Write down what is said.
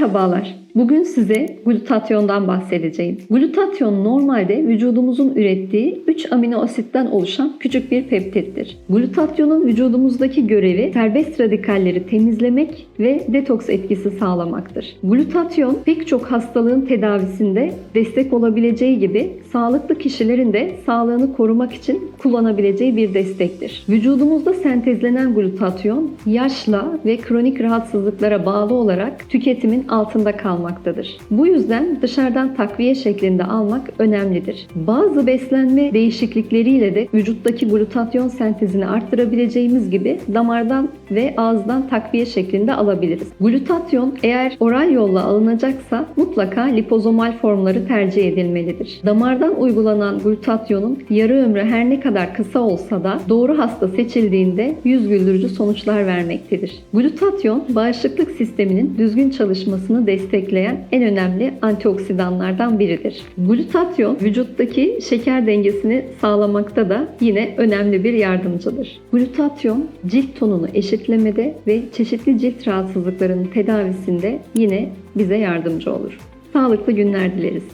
Merhabalar. Bugün size glutatyondan bahsedeceğim. Glutatyon normalde vücudumuzun ürettiği 3 amino asitten oluşan küçük bir peptittir. Glutatyonun vücudumuzdaki görevi serbest radikalleri temizlemek ve detoks etkisi sağlamaktır. Glutatyon pek çok hastalığın tedavisinde destek olabileceği gibi sağlıklı kişilerin de sağlığını korumak için kullanabileceği bir destektir. Vücudumuzda sentezlenen glutatyon yaşla ve kronik rahatsızlıklara bağlı olarak tüketimin altında kalmaktadır. Bu yüzden dışarıdan takviye şeklinde almak önemlidir. Bazı beslenme değişiklikleriyle de vücuttaki glutatyon sentezini arttırabileceğimiz gibi damardan ve ağızdan takviye şeklinde alabiliriz. Glutatyon eğer oral yolla alınacaksa mutlaka lipozomal formları tercih edilmelidir. Damardan uygulanan glutatyonun yarı ömrü her ne kadar kısa olsa da doğru hasta seçildiğinde yüz güldürücü sonuçlar vermektedir. Glutatyon bağışıklık sisteminin düzgün çalışmasını destekleyen en önemli antioksidanlardan biridir. Glutatyon vücuttaki şeker dengesini sağlamakta da yine önemli bir yardımcıdır. Glutatyon cilt tonunu eşitlemede ve çeşitli cilt rahatsızlıklarının tedavisinde yine bize yardımcı olur. Sağlıklı günler dileriz.